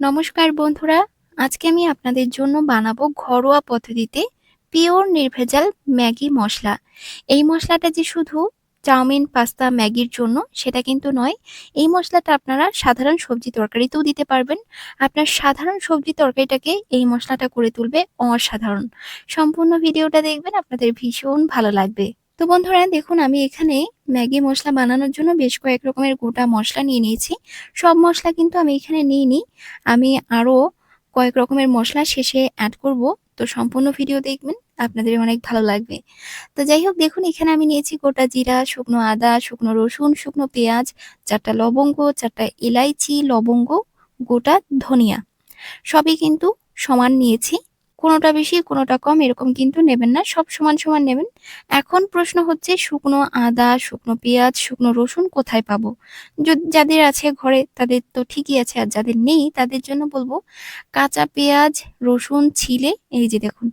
নমস্কার বন্ধুরা, আজকে আমি আপনাদের জন্য বানাবো ঘরোয়া পদ্ধতিতে পিওর নির্ভেজাল ম্যাগি মশলা। এই মশলাটা যে শুধু চাউমিন, পাস্তা, ম্যাগির জন্য সেটা কিন্তু নয়, এই মশলাটা আপনারা সাধারণ সবজি তরকারিতেও দিতে পারবেন। আপনার সাধারণ সবজি তরকারিটাকে এই মশলাটা করে তুলবে অসাধারণ। সম্পূর্ণ ভিডিওটা দেখবেন, আপনাদের ভীষণ ভালো লাগবে। তো বন্ধুরা দেখুন, আমি এখানে ম্যাগি মশলা বানানোর জন্য বেশ কয়েক রকমের গোটা মশলা নিয়ে নিয়েছি। সব মশলা কিন্তু আমি এখানে নিইনি। আমি আরও কয়েক রকমের মশলা শেষে অ্যাড করব। তো সম্পূর্ণ ভিডিও দেখবেন, আপনাদের অনেক ভালো লাগবে। তো যাই হোক, দেখুন, এখানে আমি নিয়েছি গোটা জিরা, শুকনো আদা, শুকনো রসুন, শুকনো পেঁয়াজ, চারটা লবঙ্গ, চারটা এলাইচি লবঙ্গ, গোটা ধনিয়া। সবই কিন্তু সমান নিয়েছি। কোনোটা বেশি, কোনোটা কম, এরকম কিন্তু নেবেন না, সব সমান সমান নেবেন। এখন প্রশ্ন হচ্ছে, শুকনো আদা, শুকনো পেঁয়াজ, শুকনো রসুন কোথায় পাবো? যাদের আছে ঘরে, তাদের তো ঠিকই আছে, আর যাদের নেই, তাদের জন্য বলব, কাঁচা পেঁয়াজ, রসুন, ছিলে, এই যে দেখুন,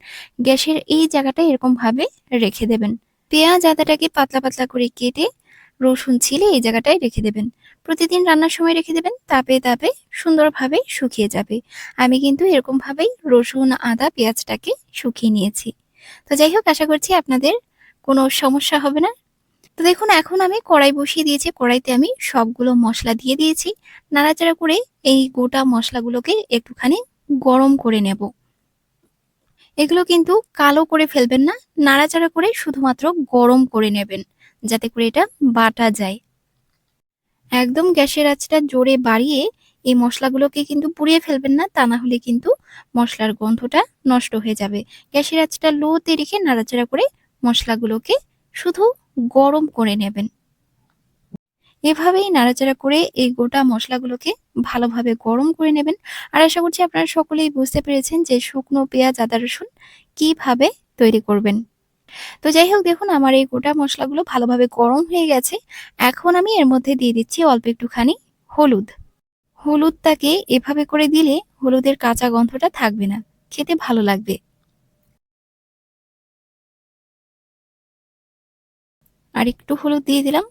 গ্যাসের এই জায়গাটা এরকম ভাবে রেখে দেবেন। পেঁয়াজ আদাটাকে পাতলা পাতলা করে কেটে রসুন ছিলে এই জায়গাটায় রেখে দেবেন। প্রতিদিন রান্নার সময় রেখে দেবেন, তাপে তাপে সুন্দরভাবে শুকিয়ে যাবে। আমি কিন্তু এরকমভাবেই রসুন, আদা, পেঁয়াজটাকে শুকিয়ে নিয়েছি। তো যাই হোক, আশা করছি আপনাদের কোনো সমস্যা হবে না। তো দেখুন, এখন আমি কড়াই বসিয়ে দিয়েছি। কড়াইতে আমি সবগুলো মশলা দিয়ে দিয়েছি। নাড়াচাড়া করে এই গোটা মশলাগুলোকে একটুখানি গরম করে নেব। এগুলো কিন্তু কালো করে ফেলবেন না, নাড়াচাড়া করে শুধুমাত্র গরম করে নেবেন যাতে করে এটা বাটা যায়। একদম গ্যাসের আঁচটা জোরে বাড়িয়ে এই মশলাগুলোকে কিন্তু পুড়িয়ে ফেলবেন না, তা না হলে কিন্তু মশলার গন্ধটা নষ্ট হয়ে যাবে। গ্যাসের আঁচটা লোতে রেখে নাড়াচাড়া করে মশলাগুলোকে শুধু গরম করে নেবেন। এভাবেই নাড়াচাড়া করে এই গোটা মশলাগুলোকে ভালোভাবে গরম করে নেবেন। আর আশা করছি আপনারা সকলেই বুঝতে পেরেছেন যে শুকনো পেঁয়াজ, আদা, রসুন কীভাবে তৈরি করবেন। তো যাই হোক, দেখুন আমার এই গোটা মশলাগুলো ভালোভাবে গরম হয়ে গেছে। এখন আমি এর মধ্যে দিয়ে দিচ্ছি অল্প একটুখানি হলুদ। হলুদটাকে এভাবে করে দিলে হলুদের কাঁচা গন্ধটা থাকবে না, খেতে ভালো লাগবে। আর একটু হলুদ দিয়ে দিলাম।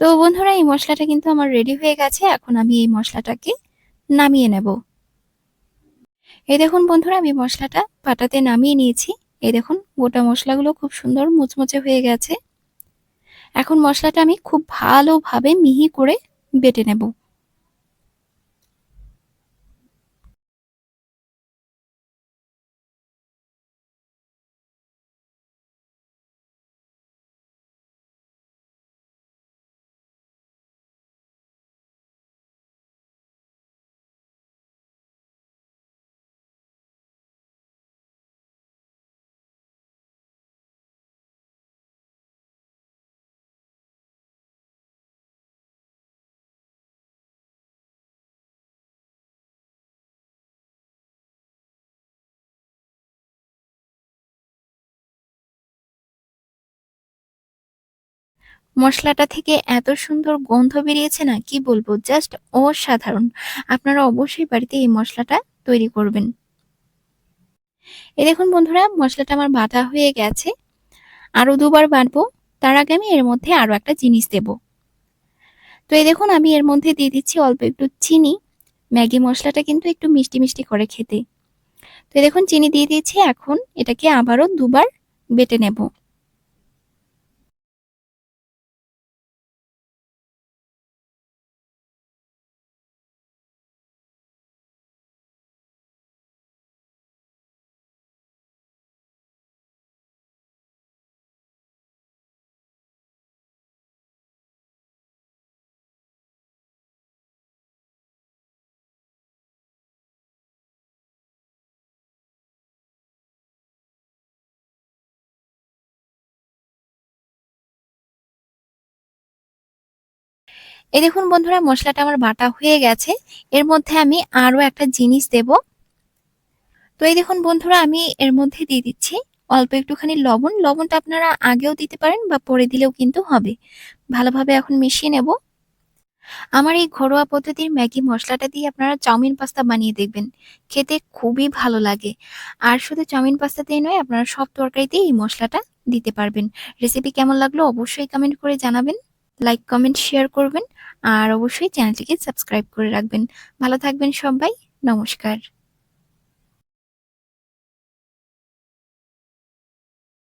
তো বন্ধুরা, এই মশলাটা কিন্তু আমার রেডি হয়ে গেছে। এখন আমি এই মশলাটাকে নামিয়ে নেব। এই দেখুন বন্ধুরা, আমি মশলাটা পাটাতে নামিয়ে নিয়েছি। এই দেখুন, গোটা মশলাগুলো খুব সুন্দর মুচমুচে হয়ে গেছে। এখন মশলাটা আমি খুব ভালোভাবে মিহি করে বেটে নেব। মশলাটা থেকে এত সুন্দর গন্ধ বেরিয়েছে না? কি বলব? জাস্ট অসাধারণ। আপনারা অবশ্যই বাড়িতে এই মশলাটা তৈরি করবেন। এই দেখুন বন্ধুরা, মশলাটা আমার বাটা হয়ে গেছে। আরও দুবার বাটবো। তার আগে আমি এর মধ্যে আরও একটা জিনিস দেব। তো এই দেখুন, আমি এর মধ্যে দিয়ে দিচ্ছি অল্প একটু চিনি। ম্যাগি মশলাটা কিন্তু একটু মিষ্টি মিষ্টি করে খেতে। তো দেখুন, চিনি দিয়ে দিয়েছি। এখন এটাকে আবারও দুবার বেটে নেব। এই দেখুন বন্ধুরা, মশলাটা আমার বাটা হয়ে গেছে। এর মধ্যে আমি আরও একটা জিনিস দেব। তো এই দেখুন বন্ধুরা, আমি এর মধ্যে দিয়ে দিচ্ছি অল্প একটুখানি লবণ। লবণটা আপনারা আগেও দিতে পারেন বা পরে দিলেও কিন্তু হবে। ভালোভাবে এখন মিশিয়ে নেব। আমার এই ঘরোয়া পদ্ধতির ম্যাগি মশলাটা দিয়ে আপনারা চাউমিন পাস্তা বানিয়ে দেখবেন। খেতে খুবই ভালো লাগে। আর শুধু চাউমিন পাস্তাতেই নয়, আপনারা সব তরকারিতেই এই মশলাটা দিতে পারবেন। রেসিপি কেমন লাগল অবশ্যই কমেন্ট করে জানাবেন। লাইক কমেন্ট শেয়ার করবেন। আর অবশ্যই চ্যানেলটিকে সাবস্ক্রাইব করে রাখবেন। ভালো থাকবেন সবাই। নমস্কার।